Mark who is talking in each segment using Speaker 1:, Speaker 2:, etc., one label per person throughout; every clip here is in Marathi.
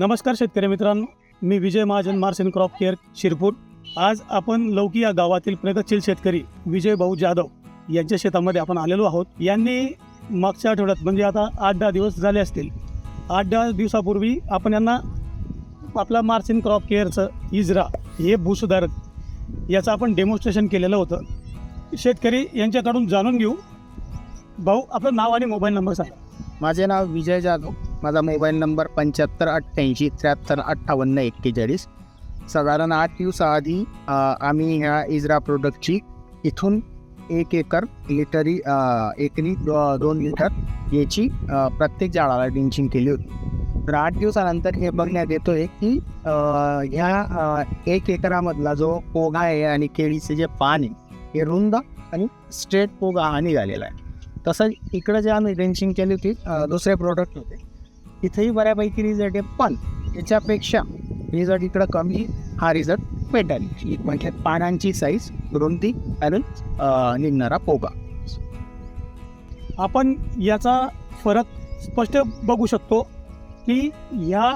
Speaker 1: नमस्कार शेतकरी मित्रांनो मी Vijay Mahajan Mars and Crop Care Shirpur. आज आपण लौकी या गावातील प्रगतशील शेतकरी विजय भाऊ जाधव यांच्या शेतामध्ये आपण आलेलो आहोत. यांनी मागच्या आठवड्यात म्हणजे आता आठ दहा दिवस झाले असतील आठ दहा दिवसापूर्वी आपण यांना आपला मार्स अँड क्रॉप केअरचं इजरा हे भूसुधारक याचं आपण डेमॉन्स्ट्रेशन केलेलं होतं. शेतकरी यांच्याकडून जाणून घेऊ. भाऊ आपलं नाव आणि मोबाईल नंबर सांगा.
Speaker 2: माझे नाव विजय जाधव. माझा मोबाईल नंबर पंच्याहत्तर अठ्ठ्याऐंशी त्र्याहत्तर अठ्ठावन्न एक्केचाळीस. साधारण आठ दिवसाआधी आम्ही ह्या इजरा प्रोडक्टची इथून एक एकर लिटरी एकरी दो- दोन लिटर याची प्रत्येक झाडाला डिंचिंग केली होती. तर आठ दिवसानंतर हे बघण्यात येतो आहे की ह्या एक एकरामधला जो पोगा आहे आणि केळीचे जे पान आहे हे रुंद आणि स्ट्रेट पोगा हा निघालेला आहे. तसंच इकडं जे आम्ही ड्रेंचिंग केली होती दुसरे प्रोडक्ट होते. इथेही बऱ्यापैकी रिझल्ट आहे. पण याच्यापेक्षा रिझल्ट इकडं कमी हा रिझल्ट भेटेल. म्हणजे पानांची साईज रुंदी आणि निघणारा पोगा.
Speaker 1: आपण याचा फरक स्पष्ट बघू शकतो की ह्या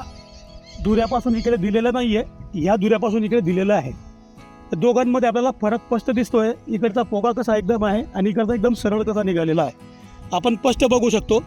Speaker 1: दुऱ्यापासून इकडे दिलेलं नाही आहे ह्या दुऱ्यापासून इकडे दिलेलं आहे. तर दोघांमध्ये आपल्याला फरक स्पष्ट दिसतोय. इकडचा पोगा कसा एकदम आहे आणि इकडचा एकदम सरळ कसा निघालेला आहे. आपण स्पष्ट बघू शकतो.